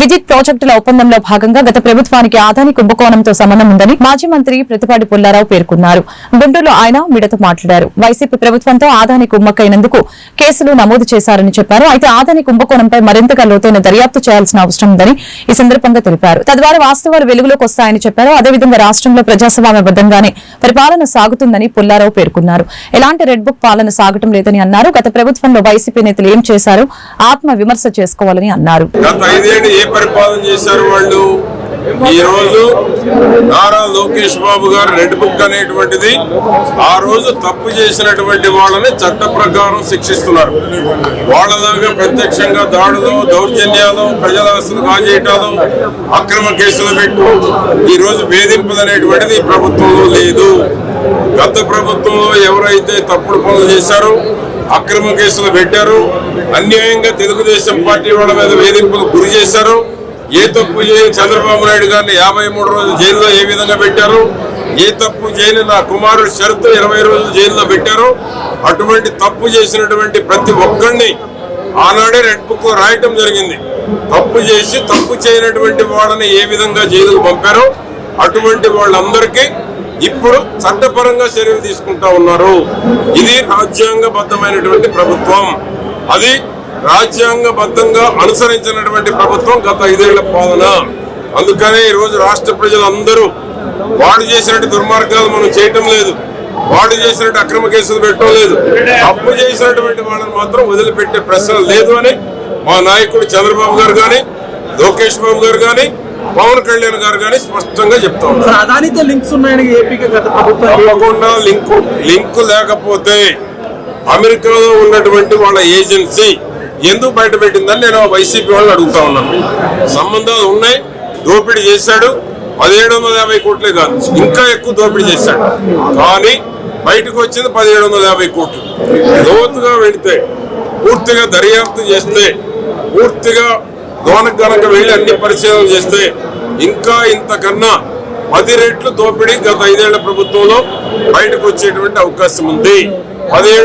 విద్యుత్ ప్రాజెక్టుల ఒప్పందంలో భాగంగా గత ప్రభుత్వానికి ఆదాని కుంభకోణంతో సంబంధం ఉందని మాజీ మంత్రి ప్రతిపాటి పుల్లారావు పేర్కొన్నారు. గుంటూరులో ఆయన మీడతో మాట్లాడారు. వైసీపీ ప్రభుత్వంతో ఆదాని కుమ్మక్కైనందుకు కేసులు నమోదు చేశారని చెప్పారు. అయితే ఆదాని కుంభకోణంపై మరింతగా లోతైన దర్యాప్తు చేయాల్సిన అవసరం ఉందని ఈ సందర్భంగా తెలిపారు. తద్వారా వాస్తవాలు వెలుగులోకి వస్తాయని చెప్పారు. అదేవిధంగా రాష్ట్రంలో ప్రజాస్వామ్యబద్దంగానే పరిపాలన సాగుతుందని పుల్లారావు పేర్కొన్నారు. ఎలాంటి రెడ్ బుక్ పాలన సాగటం లేదని అన్నారు. గత ప్రభుత్వంలో వైసీపీ నేతలు ఏం చేశారో? ఆత్మ విమర్శ చేసుకోవాలని అన్నారు. ఏ పరిపాలన చేశారు వాళ్ళు. ఈ రోజు నారా లోకేష్ బాబు గారు రెడ్ బుక్ అనేటువంటిది ఆ రోజు తప్పు చేసినటువంటి వాళ్ళని చట్ట ప్రకారం శిక్షిస్తున్నారు. వాళ్ళలాగా ప్రత్యక్షంగా దాడులు దౌర్జన్యాలు ప్రజల ఆస్తులు కాజేయటాలు అక్రమ కేసులు పెట్టు ఈ రోజు వేధింపులు అనేటువంటిది ఈ ప్రభుత్వంలో లేదు. గత ప్రభుత్వంలో ఎవరైతే తప్పుడు పనులు చేశారో అక్రమ కేసులు పెట్టారు. అన్యాయంగా తెలుగుదేశం పార్టీ వాళ్ళ మీద వేధింపులు గురి చేశారు. ఏ తప్పు చేయని చంద్రబాబు నాయుడు గారిని యాభై మూడు రోజులు జైల్లో ఏ విధంగా పెట్టారు? ఏ తప్పు చేయని నా కుమారుడు షరతు ఇరవై రోజులు జైల్లో పెట్టారు. అటువంటి తప్పు చేసినటువంటి ప్రతి ఒక్కరిని ఆనాడే రెడ్ బుక్లో రాయటం జరిగింది. తప్పు చేసి తప్పు చేయనటువంటి వాళ్ళని ఏ విధంగా జైలుకు పంపారో? అటువంటి వాళ్ళందరికీ ఇప్పుడు చట్టపరంగా చర్యలు తీసుకుంటా ఉన్నారు. ఇది రాజ్యాంగబద్ధమైనటువంటి ప్రభుత్వం. అది రాజ్యాంగబద్ధంగా అనుసరించినటువంటి ప్రభుత్వం గత ఐదేళ్ళ పాలన. అందుకనే ఈరోజు రాష్ట్ర ప్రజలందరూ వాడు చేసినట్టు దుర్మార్గాలు మనం చేయటం లేదు. వాడు చేసినట్టు అక్రమ కేసులు పెట్టడం లేదు. తప్పు చేసినటువంటి వాళ్ళని మాత్రం వదిలిపెట్టే ప్రశ్న లేదు అని మా నాయకుడు చంద్రబాబు గారు కానీ లోకేష్ బాబు గారు కానీ పవన్ కళ్యాణ్ గారు కానీ స్పష్టంగా చెప్తా ఉన్నారు. అదానితో లింక్స్ ఉన్నాయని ఏపీకి గత తప్పకుండా లింకు లింకు లేకపోతే అమెరికాలో ఉన్నటువంటి వాళ్ళ ఏజెన్సీ ఎందుకు బయట పెట్టిందని నేను వైసీపీ వాళ్ళని అడుగుతా ఉన్నాను. సంబంధాలు ఉన్నాయి దోపిడీ చేశాడు పదిహేడు వందల యాభై కోట్లే కాదు ఇంకా ఎక్కువ దోపిడీ చేశాడు. కానీ బయటకు వచ్చింది పదిహేడు వందల యాభై కోట్లు. లోతుగా వెళితే పూర్తిగా దర్యాప్తు చేస్తే పూర్తిగా దోనకు గనక వెళ్ళి అన్ని పరిశీలనలు చేస్తే ఇంకా ఇంతకన్నా పది రెట్లు దోపిడీ గత ఐదేళ్ళ ప్రభుత్వంలో బయటకు వచ్చేటువంటి అవకాశం ఉంది. పదిహేడు